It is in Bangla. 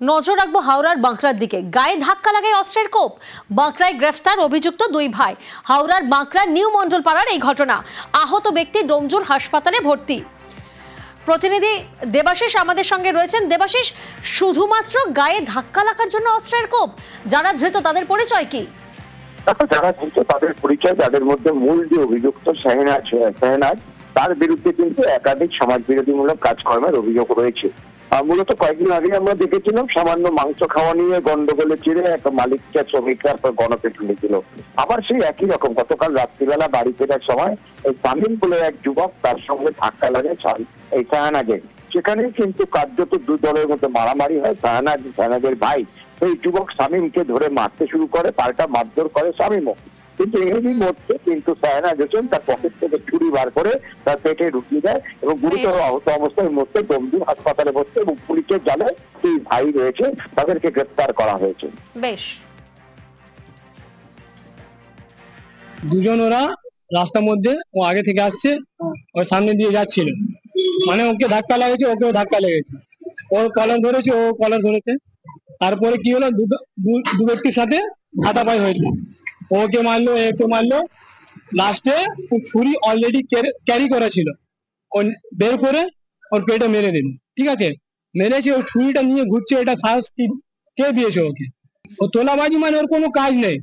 নজর রাখব হাওড়ার বাঁকড়ার দিকে। গায়ে ধাক্কা লাগায় অস্ত্রের কোপ। বাঁকড়ায় গ্রেফতার অভিযুক্ত দুই ভাই। হাওড়ার বাঁকড়ার নিউ মণ্ডল পাড়ার এই ঘটনা। আহত ব্যক্তি ডোমজুর হাসপাতালে ভর্তি। প্রতিনিধি দেবাশিস আমাদের সঙ্গে রয়েছেন। দেবাশিস, শুধুমাত্র গায়ে ধাক্কা লাগার জন্য অস্ত্রের কোপ? যারা ধৃত, তাদের পরিচয় কি? যারা কিন্তু তাদের পরিচয়, যাদের মধ্যে মূল যে অভিযুক্ত শাহিনাজ শাহিনাজ, তার বিরুদ্ধে কিন্তু একাধিক সমাজ বিরোধীমূলক কাজকর্মের অভিযোগ রয়েছে। মূলত কয়েকদিন আগে আমরা দেখেছিলাম সামান্য মাংস খাওয়া নিয়ে গন্ডগোলে চিড়ে এক মালিককে শ্রমিকরা গণপেটুনি দিল। আবার সেই একই রকম গতকাল রাত্রিবেলা বাড়ি ফেরার সময় এই তামিম বলে এক যুবক তার সঙ্গে ধাক্কা লাগে এই শাহনাজের সেখানে কিন্তু কার্যত দু দলের মধ্যে মারামারি হয়। শাহনাজ শাহনাজের ভাই। এই যুবক শামীমকে ধরে মারতে শুরু করে, পাল্টা মারধর করে শামীমও কিন্তু এরই মধ্যে কিন্তু সায়না হোসেন তার পকেট থেকে ছুরি বার করে তার পেটে ঢুকিয়ে দেয় এবং গুরুতর আহত অবস্থার মধ্যে গম্ভীর হাসপাতালে ভর্তি এবং পুলিশের জালে সেই ভাই রয়েছে তাদেরকে গ্রেপ্তার করা হয়েছে। বেশ। দুজন ওরা রাস্তার মধ্যে ও আগে থেকে আসছে ওর সামনে দিয়ে যাচ্ছিল। মানে ওকে ধাক্কা লেগেছে ওকেও ধাক্কা লেগেছে। ওর কলার ধরেছে ও কলার ধরেছে। তারপরে কি হলো? দু- দু- দু ব্যক্তির সাথে হাতাপাই হয়েছে। ওকে মারলো, একে মারলো। লাস্টে ছুরি অলরেডি ক্যারি করেছিল। ও বের করে ওর পেটে মেরে দিল। ঠিক আছে? মেরেছে, ও ছুরিটা নিয়ে ঘুরছে, এটা সাহস কি, কে দিয়েছে ওকে? ও তোলাবাজি মানে ওর কোনো কাজ নেই।